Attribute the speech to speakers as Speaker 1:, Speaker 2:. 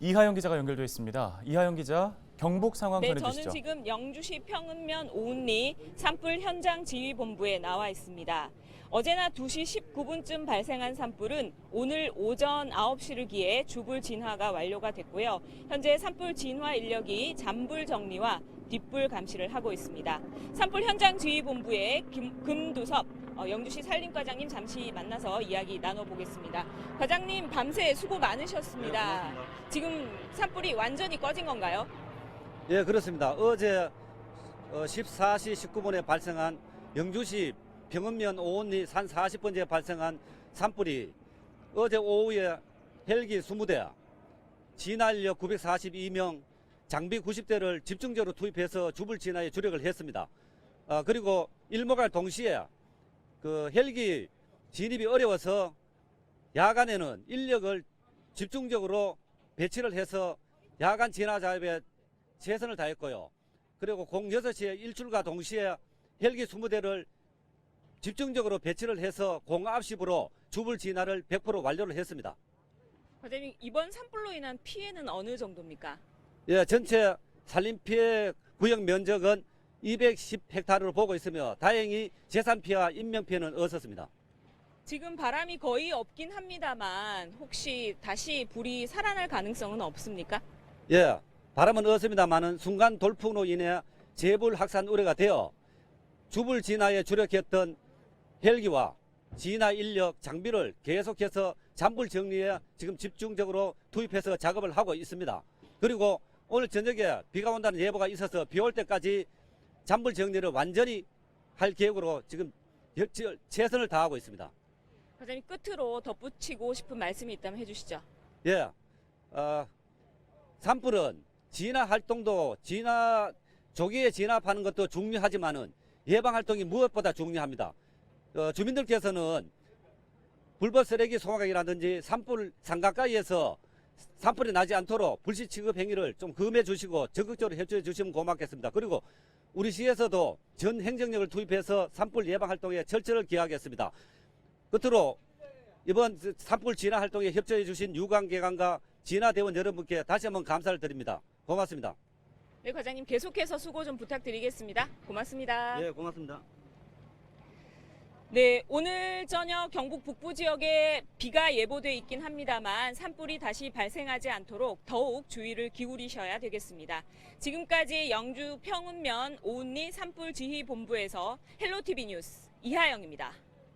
Speaker 1: 이하영 기자가 연결돼 있습니다. 이하영 기자, 경북 상황
Speaker 2: 네,
Speaker 1: 전해주시죠.
Speaker 2: 저는 지금 영주시 평은면 오은리 산불 현장 지휘본부에 나와 있습니다. 어제나 2시 19분쯤 발생한 산불은 오늘 오전 9시를 기해 주불 진화가 완료가 됐고요. 현재 산불 진화 인력이 잔불 정리와 뒷불 감시를 하고 있습니다. 산불 현장 지휘본부의 김, 금두섭 어, 영주시 산림과장님 잠시 만나서 이야기 나눠보겠습니다. 과장님 밤새 수고 많으셨습니다. 지금 산불이 완전히 꺼진 건가요?
Speaker 3: 예, 그렇습니다. 어제 어, 14시 19분에 발생한 영주시 병원면 오온리 산 40번지에 발생한 산불이 어제 오후에 헬기 20대, 진화인력 942명, 장비 90대를 집중적으로 투입해서 주불 진화에 주력을 했습니다. 아, 그리고 일목할 동시에 그 헬기 진입이 어려워서 야간에는 인력을 집중적으로 배치를 해서 야간 진화 작업에 최선을 다했고요. 그리고 06시에 일출과 동시에 헬기 20대를 집중적으로 배치를 해서 09시부로 주불 진화를 100% 완료를 했습니다.
Speaker 2: 과장님 이번 산불로 인한 피해는 어느 정도입니까?
Speaker 3: 예, 전체 산림 피해 구역 면적은 210헥타르로 보고 있으며 다행히 재산 피해와 인명 피해는 없었습니다.
Speaker 2: 지금 바람이 거의 없긴 합니다만 혹시 다시 불이 살아날 가능성은 없습니까?
Speaker 3: 예, 바람은 없습니다만은 순간 돌풍으로 인해 재불 확산 우려가 되어 주불 진화에 주력했던 헬기와 진화 인력 장비를 계속해서 잔불 정리에 지금 집중적으로 투입해서 작업을 하고 있습니다. 그리고 오늘 저녁에 비가 온다는 예보가 있어서 비 올 때까지 잔불 정리를 완전히 할 계획으로 지금 최선을 다하고 있습니다.
Speaker 2: 과장님 끝으로 덧붙이고 싶은 말씀이 있다면 해주시죠.
Speaker 3: 예, 어, 산불은 진화 활동도 진화 조기에 진압하는 것도 중요하지만은 예방 활동이 무엇보다 중요합니다. 어, 주민들께서는 불법 쓰레기 소각이라든지 산불 상가가에서 산불이 나지 않도록 불시 취급 행위를 좀 금해 주시고 적극적으로 협조해 주시면 고맙겠습니다. 그리고 우리 시에서도 전 행정력을 투입해서 산불 예방 활동에 철저를 기하겠습니다. 끝으로 이번 산불 진화 활동에 협조해 주신 유관계관과 진화대원 여러분께 다시 한번 감사를 드립니다. 고맙습니다.
Speaker 2: 네 과장님 계속해서 수고 좀 부탁드리겠습니다. 고맙습니다.
Speaker 3: 예, 고맙습니다.
Speaker 2: 네, 오늘 저녁 경북 북부 지역에 비가 예보돼 있긴 합니다만 산불이 다시 발생하지 않도록 더욱 주의를 기울이셔야 되겠습니다. 지금까지 영주 평운면 오은리 산불 지휘본부에서 헬로티비 뉴스 이하영입니다.